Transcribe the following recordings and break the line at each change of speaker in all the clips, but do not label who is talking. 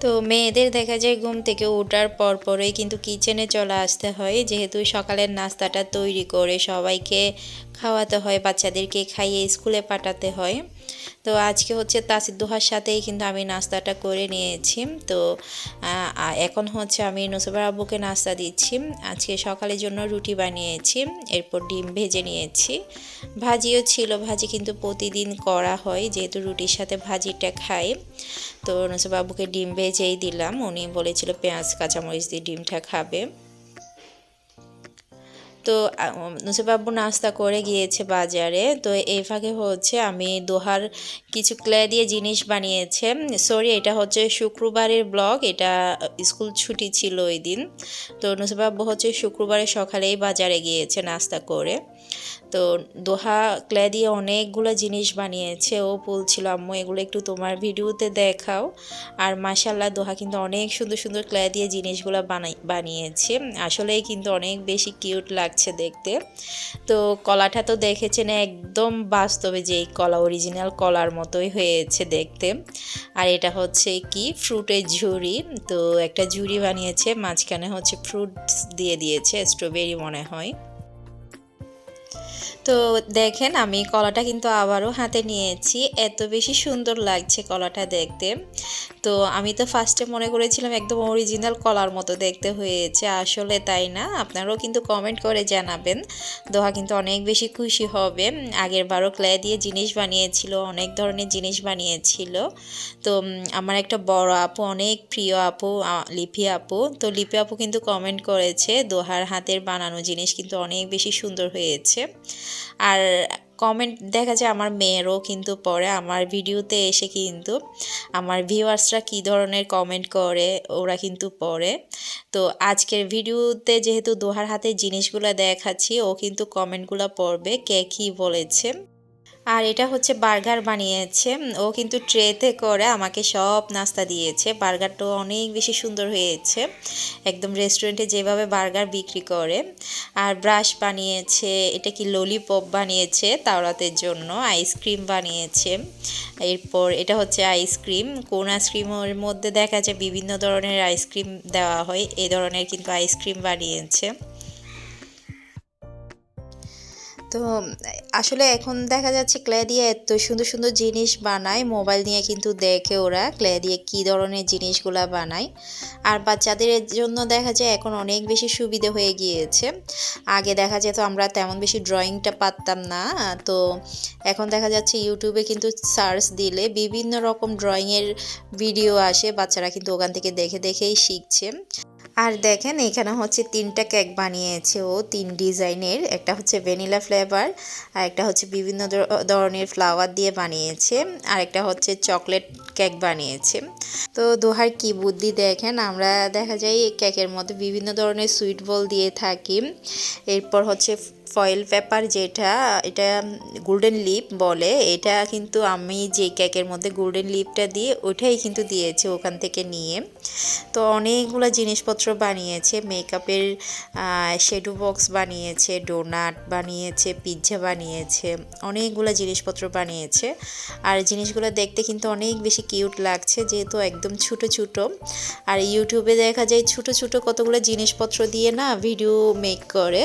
তো মেয়েদের দেখা যায় ঘুম থেকে ওঠার পর পরেই কিন্তু কিচেনে চলে আসতে হয়। যেহেতু সকালের নাস্তাটা তৈরি করে সবাইকে খাওয়াতে হয়, বাচ্চাদেরকে খাইয়ে স্কুলে পাঠাতে হয়। তো আজকে হচ্ছে তাসির দোহার সাথেই কিন্তু আমি নাস্তাটা করে নিয়েছি। তো এখন হচ্ছে আমি নুসবার আব্বুকে নাস্তা দিচ্ছি। আজকে সকালের জন্য রুটি বানিয়েছি, এরপর ডিম ভেজে নিয়েছি। ভাজিও ছিল, ভাজি কিন্তু প্রতিদিন করা হয়, যেহেতু রুটির সাথে ভাজিটা খাই। তো নুসবার আব্বুকে ডিম ভেজেই দিলাম, উনি বলেছিল পেঁয়াজ, কাঁচামরিচ দিয়ে ডিমটা খাবে। তো নুসেবাবু নাস্তা করে গিয়েছে বাজারে। তো এই ফাঁকে হচ্ছে আমি দোহার কিছু ক্লে দিয়ে জিনিস বানিয়েছে। সরি, এটা হচ্ছে শুক্রবারের ব্লগ, এটা স্কুল ছুটি ছিল ওই দিন। তো নুসেবাবু হচ্ছে শুক্রবারে সকালেই বাজারে গিয়েছে নাস্তা করে। তো দোহা ক্লে দিয়ে অনেকগুলো জিনিস বানিয়েছে। ও বলছিল, আম্মু, এগুলো একটু তোমার ভিডিওতে দেখাও। আর মাসাল্লাহ দোহা কিন্তু অনেক সুন্দর সুন্দর ক্লে দিয়ে জিনিসগুলো বানাই, বানিয়েছে। আসলেই কিন্তু অনেক বেশি কিউট লাগছে দেখতে। তো কলাটা তো দেখেছেন একদম বাস্তবে যে এই কলা অরিজিনাল কলার মতোই হয়েছে দেখতে। আর এটা হচ্ছে কি? ফ্রুটের ঝুড়ি। তো একটা ঝুড়ি বানিয়েছে, মাঝখানে হচ্ছে ফ্রুটস দিয়ে দিয়েছে স্ট্রবেরি মনে হয়। তো দেখেন আমি কলাটা কিন্তু আবারও হাতে নিয়েছি। এত বেশি সুন্দর লাগছে কলাটা দেখতে। তো আমি তো ফার্স্টে মনে করেছিলাম একদম অরিজিনাল কলার মতো দেখতে হয়েছে। আসলে তাই না? আপনারাও কিন্তু কমেন্ট করে জানাবেন। দোহা কিন্তু অনেক বেশি খুশি হবে। আগের বারও ক্লে দিয়ে জিনিস বানিয়েছিল, অনেক ধরনের জিনিস বানিয়েছিল। তো আমার একটা বড় আপু, অনেক প্রিয় আপু লিপি আপু, তো লিপি আপু কিন্তু কমেন্ট করেছে, দোহার হাতের বানানো জিনিস কিন্তু অনেক বেশি সুন্দর হয়েছে। আর কমেন্ট দেখা যায় আমার মেয়েরও কিন্তু পরে, আমার ভিডিওতে এসে কিন্তু আমার ভিউয়ার্সরা কী ধরনের কমেন্ট করে, ওরা কিন্তু পরে। তো আজকের ভিডিওতে যেহেতু দোহার হাতে জিনিসগুলো দেখাচ্ছি, ও কিন্তু কমেন্টগুলো পড়বে, কে কী বলেছে। আর এটা হচ্ছে বার্গার বানিয়েছে। ও কিন্তু ট্রেতে করে আমাকে সব নাস্তা দিয়েছে। বার্গারটাও অনেক বেশি সুন্দর হয়েছে। একদম রেস্টুরেন্টে যেভাবে বার্গার বিক্রি করে। আর ব্রাশ বানিয়েছে, এটা কি ললিপপ বানিয়েছে তাওরাতের জন্য আইসক্রিম বানিয়েছে। এরপর এটা হচ্ছে আইসক্রিম কোন আইসক্রিমের মধ্যে দেখা যায় বিভিন্ন ধরনের আইসক্রিম দেওয়া হয় এই ধরনের কিন্তু আইসক্রিম বানিয়েছে। তো, আসলে এখন দেখা যাচ্ছে ক্লে দিয়ে এত সুন্দর সুন্দর জিনিস বানায়, মোবাইল নিয়ে কিন্তু দেখে ওরা ক্লে দিয়ে কী ধরনের জিনিসগুলা বানায়। আর বাচ্চাদের জন্য দেখা যায় এখন অনেক বেশি সুবিধে হয়ে গিয়েছে। আগে দেখা যেত আমরা তেমন বেশি ড্রয়িংটা পারতাম না, তো এখন দেখা যাচ্ছে ইউটিউবে কিন্তু সার্চ দিলে বিভিন্ন রকম ড্রয়িংয়ের ভিডিও আসে, বাচ্চারা কিন্তু ওখান থেকে দেখে দেখেই শিখছে। আর দেখেন, এখানে হচ্ছে তিনটা কেক বানিয়েছে ও, তিন ডিজাইনের। একটা হচ্ছে ভ্যানিলা ফ্লেভার, আর একটা হচ্ছে বিভিন্ন ধরনের ফ্লাওয়ার দিয়ে বানিয়েছে, আর একটা হচ্ছে চকলেট কেক বানিয়েছে। তো দোহার কি বুদ্ধি দেখেন, আমরা দেখা যায় কেকের মধ্যে বিভিন্ন ধরনের সুইট বল দিয়ে থাকি। এরপর হচ্ছে ফয়েল পেপার যেটা, এটা গোল্ডেন লিপ বলে, এটা কিন্তু আমি যে কেকের মধ্যে গোল্ডেন লিপটা দিয়ে, ওইটাই কিন্তু দিয়েছি ওখান থেকে নিয়ে। তো অনেকগুলো জিনিসপত্র বানিয়েছে মেকআপের শেডু বক্স বানিয়েছে ডোনাট বানিয়েছে পিৎজা বানিয়েছে, অনেকগুলো জিনিসপত্র বানিয়েছে। আর জিনিসগুলো দেখতে কিন্তু অনেক বেশি কিউট লাগছে, যেহেতু একদম ছোট ছোট। আর ইউটিউবে দেখা যায় ছোট ছোট কতগুলো জিনিসপত্র দিয়ে না ভিডিও মেক করে।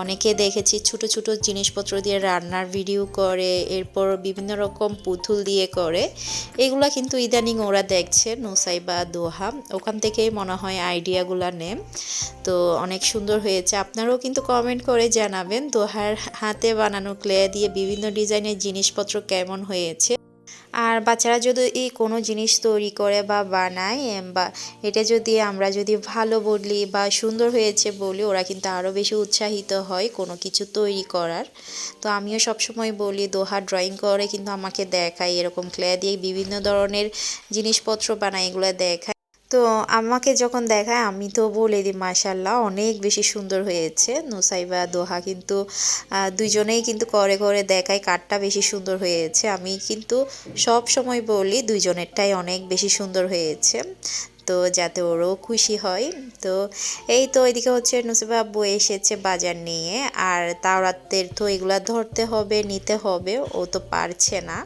অনেকে দেখে দেখেছি, ছোট ছোট জিনিসপত্র দিয়ে রান্নার ভিডিও করে, এরপর বিভিন্ন রকম পুতুল দিয়ে করে। এগুলা কিন্তু ইদানিং ওরা দেখছে, নোসাই বা দোহা। ওখান থেকেই মনে হয় আইডিয়াগুলা নেন তো অনেক সুন্দর হয়েছে। আপনারাও কিন্তু কমেন্ট করে জানাবেন দোহার হাতে বানানো ক্লে দিয়ে বিভিন্ন ডিজাইনের জিনিসপত্র কেমন হয়েছে। আর বাচ্চারা যদি এই কোনো জিনিস তৈরি করে বা বানায় বা এটা যদি আমরা যদি ভালো বলি বা সুন্দর হয়েছে বলি, ওরা কিন্তু আরও বেশি উৎসাহিত হয় কোনো কিছু তৈরি করার। তো আমিও সবসময় বলি, দোহা ড্রয়িং করে কিন্তু আমাকে দেখায়, এরকম ক্লে দিয়ে বিভিন্ন ধরনের জিনিসপত্র বানায়, এগুলো দেখায়। তো আমাকে যখন দেখায়, আমি তো বলে দিই মাসাল্লাহ অনেক বেশি সুন্দর হয়েছে। নুসাইবা, দোহা কিন্তু দুজনেই কিন্তু করে করে দেখায় কাঠটা বেশি সুন্দর হয়েছে। আমি কিন্তু সব সময় বলি, দুইজনেরটাই অনেক বেশি সুন্দর হয়েছে। তো যাতে ওরও খুশি হয়। তো এই তো এদিকে হচ্ছে নুসিবা আব্বু এসেছে বাজার নিয়ে, আর তাওরাতের তো এগুলা ধরতে হবে, নিতে হবে, ও তো পারছে না।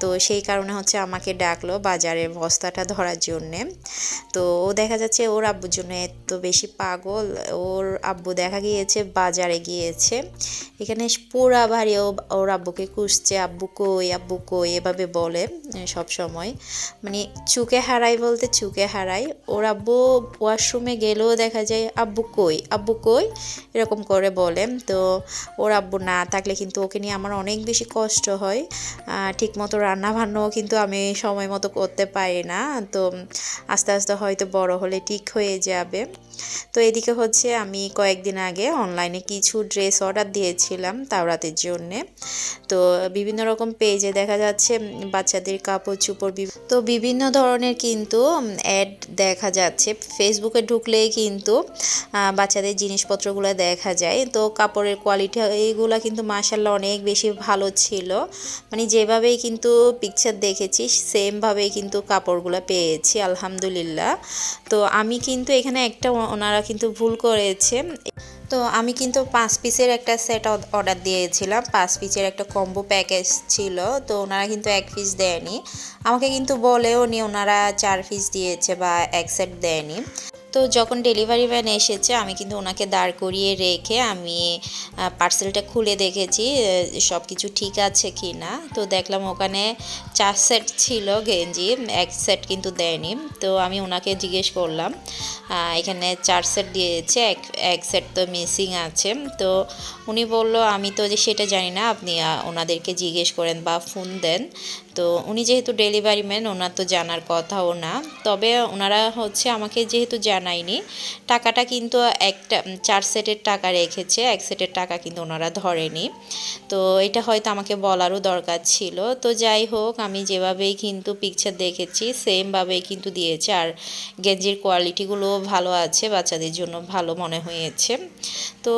তো সেই কারণে হচ্ছে আমাকে ডাকলো বাজারের বস্তাটা ধরার জন্যে। তো ও দেখা যাচ্ছে ওর আব্বুর জন্য এত বেশি পাগল, ওর আব্বু দেখা গিয়েছে, বাজারে গিয়েছে। এখানে পুরা ও ওর আব্বুকে খুঁজছে, আব্বু কই আব্বু কই? এভাবে বলে সব সময়। মানে চুকে হারাই বলতে চুকে হারাই ওর আব্বু ওয়াশরুমে গেলেও দেখা যায় আব্বু কই? আব্বু কই? এরকম করে বলে। তো ওর আব্বু না থাকলে কিন্তু ওকে নিয়ে আমার অনেক বেশি কষ্ট হয়। ঠিক মতো রান্না বান্নাও কিন্তু আমি সময় মতো করতে পারি না। তো আস্তে আস্তে হয়তো বড় হলে ঠিক হয়ে যাবে। তো এদিকে হচ্ছে আমি কয়েকদিন আগে অনলাইনে কিছু ড্রেস অর্ডার দিয়েছিলাম তাওরাতের জন্যে। তো বিভিন্ন রকম পেজে দেখা যাচ্ছে বাচ্চাদের কাপড় চোপড় তো বিভিন্ন ধরনের কিন্তু অ্যাড দেখা যাচ্ছে। ফেসবুকে ঢুকলেই কিন্তু বাচ্চাদের জিনিসপত্রগুলো দেখা যায়। তো কাপড়ের কোয়ালিটি এইগুলো কিন্তু মাসাল্লাহ অনেক বেশি ভালো ছিল। মানে যেভাবেই কিন্তু পিকচার দেখেছি সেমভাবেই কিন্তু কাপড়গুলো পেয়েছি, আলহামদুলিল্লাহ। তো আমি কিন্তু এখানে একটা ওনারা কিন্তু ভুল করেছে। তো আমি কিন্তু পাঁচ পিসের একটা সেট অর্ডার দিয়েছিলাম। পাঁচ পিসের একটা কম্বো প্যাকেজ ছিল, তো ওনারা কিন্তু এক পিস দেয়নি। আমাকে কিন্তু বলেও নি ওনারা চার পিস দিয়েছে বা এক সেট দেয়নি। তো যখন ডেলিভারি ম্যান এসেছে, আমি কিন্তু ওনাকে দাঁড় করিয়ে রেখে আমি পার্সেলটা খুলে দেখেছি সব কিছু ঠিক আছে কি না তো দেখলাম ওখানে চার সেট ছিল গেঞ্জি, এক সেট কিন্তু দেয়নি। তো আমি ওনাকে জিজ্ঞেস করলাম এখানে চার সেট দিয়েছে, এক এক সেট তো মিসিং আছে। তো উনি বলল, আমি তো যে সেটা জানি না, আপনি ওনাদেরকে জিজ্ঞেস করেন বা ফোন দেন। তো উনি যেহেতু ডেলিভারি ম্যান, ওনার তো জানার কথাও না। তবে ওনারা হচ্ছে আমাকে যেহেতু জানায়নি, টাকাটা কিন্তু একটা চার সেটের টাকা রেখেছে, এক সেটের টাকা কিন্তু ওনারা ধরেনি। তো এটা হয়তো আমাকে বলারও দরকার ছিল। তো যাই হোক, আমি যেভাবেই কিন্তু পিকচার দেখেছি সেমভাবেই কিন্তু দিয়েছে। আর গেঞ্জির কোয়ালিটিগুলো ভালো আছে, বাচ্চাদের জন্য ভালো মনে হয়েছে। তো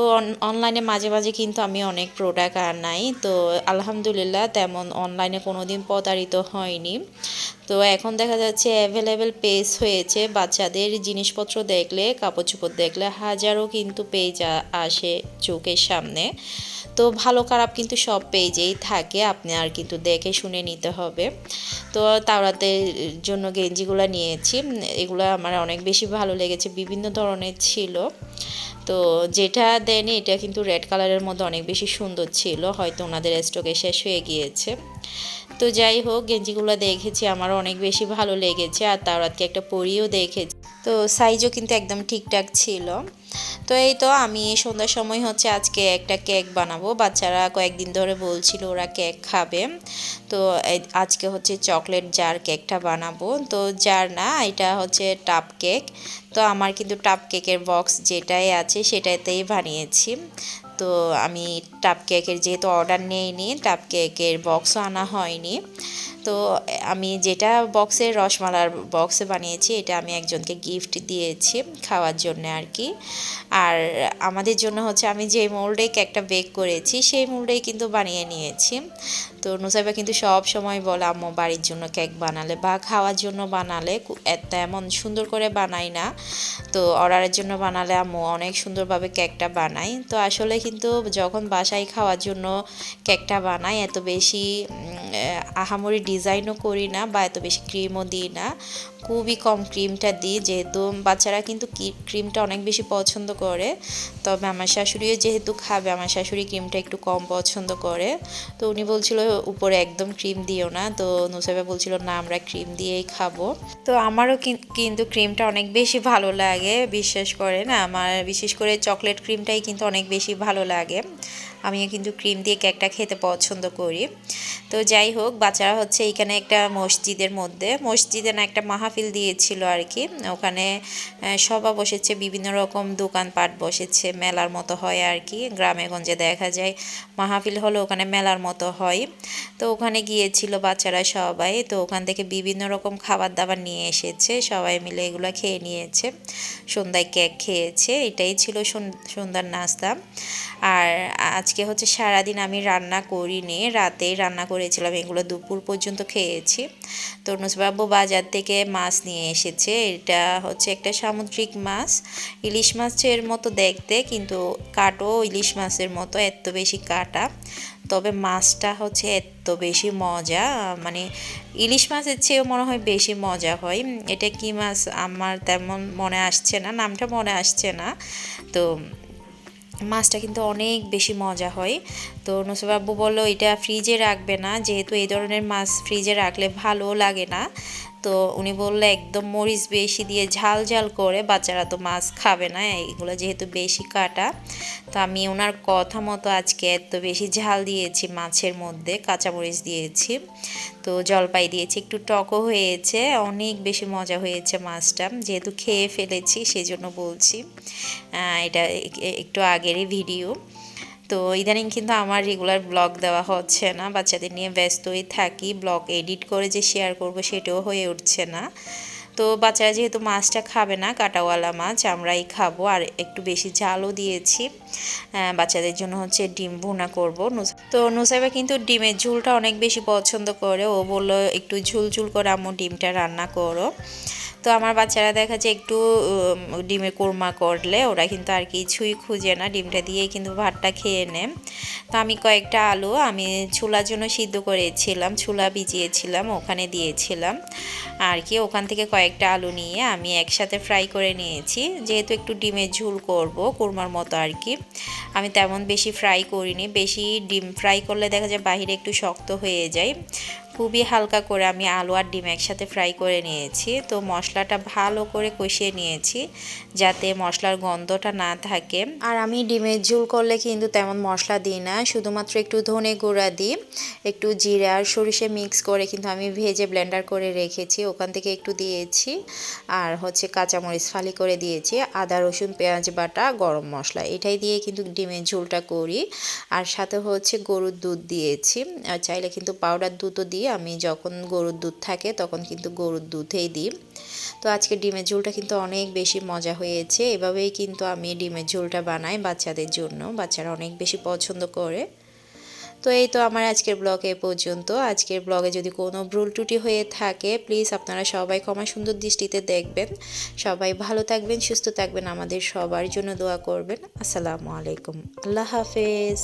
অনলাইনে মাঝে মাঝে কিন্তু আমি অনেক প্রোডাক্ট আনাই। তো আলহামদুলিল্লাহ তেমন অনলাইনে কোনো দিন প্রতারিত হয়নি। তো এখন দেখা যাচ্ছে অ্যাভেলেবেল পেজ হয়েছে। বাচ্চাদের জিনিসপত্র দেখলে কাপড় চোপড় দেখলে হাজারও কিন্তু পেজ আসে চোখের সামনে। তো ভালো খারাপ কিন্তু সব পেজেই থাকে। আপনি আর কিন্তু দেখে শুনে নিতে হবে। তো তাওরাতের জন্য গেঞ্জিগুলো নিয়েছি। এগুলো আমার অনেক বেশি ভালো লেগেছে। বিভিন্ন ধরনের ছিল। তো যেটা দেয়নি এটা কিন্তু রেড কালারের মধ্যে অনেক বেশি সুন্দর ছিল। হয়তো ওনাদের স্টকে শেষ হয়ে গিয়েছে। তো যাই হোক, গেঞ্জিগুলো দেখেছি আমার অনেক বেশি ভালো লেগেছে, আর তাওরাতকে একটা পরিও দেখেছি। তো সাইজও কিন্তু একদম ঠিকঠাক ছিল। তো এই তো আমি সন্ধ্যার সময় হচ্ছে আজকে একটা কেক বানাবো। বাচ্চারা কয়েকদিন ধরে বলছিল ওরা কেক খাবে। তো আজকে হচ্ছে চকলেট জার কেকটা বানাবো। তো জার না, এটা হচ্ছে টাপ কেক। তো আমার কিন্তু টাপ কেকের বক্স যেটাই আছে সেটাতেই বানিয়েছি। তো আমি টাপ কেকের যেহেতু অর্ডার নেইনি টাপ কেকের বক্সও আনা হয়নি। তো আমি যেটা বক্সের রসমালার বক্সে বানিয়েছি, এটা আমি একজনকে গিফট দিয়েছি খাওয়ার জন্য আর কি। আর আমাদের জন্য হচ্ছে আমি যে মোল্ডে কেকটা বেক করেছি, সেই মোল্ডেই কিন্তু বানিয়ে নিয়েছি। তো নুসাইবা কিন্তু সব সময় বলে, আম্মু, বাড়ির জন্য কেক বানালে বা খাওয়ার জন্য বানালে এত এমন সুন্দর করে বানাই না। তো অর্ডারের জন্য বানালে, আম্মু, অনেক সুন্দরভাবে কেকটা বানাই। তো আসলে কিন্তু যখন বাসায় খাওয়ার জন্য কেকটা বানাই, এত বেশি আহামরি ডিজাইনও করি না বা এত বেশি ক্রিমও দিই না। খুবই কম ক্রিমটা দিই, যেহেতু বাচ্চারা কিন্তু ক্রিমটা অনেক বেশি পছন্দ করে। তবে আমার শাশুড়িও যেহেতু খাবে, আমার শাশুড়ি ক্রিমটা একটু কম পছন্দ করে। তো উনি বলছিল উপরে একদম ক্রিম দিও না। তো নুসাইবা বলছিল, না, আমরা ক্রিম দিয়েই খাব। তো আমারও কিন্তু ক্রিমটা অনেক বেশি ভালো লাগে, বিশ্বাস করেন। আমার, বিশেষ করে চকলেট ক্রিমটাই কিন্তু অনেক বেশি ভালো লাগে। আমিও কিন্তু ক্রিম দিয়ে কেকটা খেতে পছন্দ করি। তো যাই হোক, বাচ্চারা হচ্ছে এখানে একটা মসজিদের মধ্যে, মসজিদে না একটা মাহফিল দিয়েছিল আর কি ওখানে সভা বসেছে, বিভিন্ন রকম দোকানপাট বসেছে, মেলার মতো হয় আর কি গ্রামে গঞ্জে দেখা যায়, মাহফিল হলে ওখানে মেলার মতো হয়। তো ওখানে গিয়েছিল বাচ্চারা সবাই, তো ওখান থেকে বিভিন্ন রকম খাবার দাবার নিয়ে এসেছে, সবাই মিলে এগুলো খেয়ে নিয়েছে। সন্ধ্যায় কেক খেয়েছে, এটাই ছিল সুন্দর নাস্তা। আর আজকে হচ্ছে সারাদিন আমি রান্না করিনি রাতেই রান্না করেছিলাম, এগুলো দুপুর পর্যন্ত খেয়েছি। তো নুসবাবু বাজার থেকে মাছ নিয়ে এসেছে, এটা হচ্ছে একটা সামুদ্রিক মাছ, ইলিশ মাছের মতো দেখতে, কিন্তু কাটো ইলিশ মাছের মতো, এত বেশি কাটা, তবে মাছটা হচ্ছে এত বেশি মজা মানে ইলিশ মাছের চেয়েও মনে হয় বেশি মজা হয়। এটা কি মাছ আমার তেমন মনে আসছে না, নামটা মনে আসছে না, তো মাছটা কিন্তু অনেক বেশি মজা হয়। তো নসুবাবু বলল, এটা ফ্রিজে রাখবে না, যেহেতু এই ধরনের মাছ ফ্রিজে রাখলে ভালো লাগে না। তো উনি বললে, একদম মরিচ বেশি দিয়ে ঝাল ঝাল করে বাচ্চারা তো মাছ খাবে না, এগুলো যেহেতু বেশি কাটা। তো আমি ওনার কথা মতো আজকে এত বেশি ঝাল দিয়েছি, মাছের মধ্যে কাঁচামরিচ দিয়েছি। তো জলপাই দিয়েছি, একটু টকও হয়েছে, অনেক বেশি মজা হয়েছে মাছটা, যেহেতু খেয়ে ফেলেছি, সেজন্য বলছি। এটা একটু আগেরই ভিডিও। তো ইদানিং কিন্তু আমার রেগুলার ব্লগ দেওয়া হচ্ছে না। বাচ্চাদের নিয়ে ব্যস্তই থাকি। ব্লগ এডিট করে যে শেয়ার করব সেটাও হয়ে উঠছে না। তো বাচ্চারা যেহেতু মাছটা খাবে না, কাটাওয়ালা মাছ, আমরাই খাব। আর একটু বেশি ঝালও দিয়েছি। বাচ্চাদের জন্য হচ্ছে ডিম ভুনা করব। তো নুসাইবা কিন্তু ডিমের ঝুলটা অনেক বেশি পছন্দ করে। ও বলল, একটু ঝুল ঝুল করে আম্মু ডিমটা রান্না করো। তো আমার বাচ্চারা দেখা যায় একটু ডিমের কোরমা করলে ওরা কিন্তু আর কিছুই খুঁজে না। ডিমটা দিয়েই কিন্তু ভাতটা খেয়ে নেয়। তো আমি কয়েকটা আলু আমি ছোলার জন্য সিদ্ধ করেছিলাম ছোলা ভিজিয়েছিলাম, ওখানে দিয়েছিলাম। আর কি, ওখান থেকে কয়েকটা আলু নিয়ে আমি একসাথে ফ্রাই করে নিয়েছি। যেহেতু একটু ডিমের ঝুল করব, কোরমার মতো আর কি। আমি তেমন বেশি ফ্রাই করিনি। বেশি ডিম ফ্রাই করলে দেখা যায় বাহিরে একটু শক্ত হয়ে যায়। খুবই হালকা করে আমি আলু আর ডিম একসাথে ফ্রাই করে নিয়েছি। তো মশলাটা ভালো করে কষিয়ে নিয়েছি যাতে মশলার গন্ধটা না থাকে। আর আমি ডিমের ঝোল করলে কিন্তু তেমন মশলা দিই না, শুধুমাত্র একটু ধনে গুঁড়া দিই, একটু জিরা আর সরিষে মিক্স করে কিন্তু আমি ভেজে ব্লেন্ডার করে রেখেছি, ওখান থেকে একটু দিয়েছি। আর হচ্ছে কাঁচামরিচ ফালি করে দিয়েছি, আদা, রসুন, পেঁয়াজ বাটা, গরম মশলা, এটাই দিয়ে কিন্তু ডিমের ঝোলটা করি। আর সাথে হচ্ছে গরুর দুধ দিয়েছি, আর চাইলে কিন্তু পাউডার দুধও দিই। আমি যখন গরুর দুধ থাকে তখন কিন্তু গরুর দুধেই দিই। তো আজকে ডিমের ঝোলটা কিন্তু অনেক বেশি মজা হয়েছে। এভাবেই কিন্তু আমি ডিমের ঝোলটা বানাই বাচ্চাদের জন্য। বাচ্চারা অনেক বেশি পছন্দ করে। তো এই তো আমার আজকের ব্লগ এ পর্যন্ত। আজকের ব্লগে যদি কোনো ভুল ত্রুটি হয়ে থাকে প্লিজ আপনারা সবাই ক্ষমা সুন্দর দৃষ্টিতে দেখবেন। সবাই ভালো থাকবেন, সুস্থ থাকবেন। আমাদের সবার জন্য দোয়া করবেন। আসসালামু আলাইকুম। আল্লাহ হাফেজ।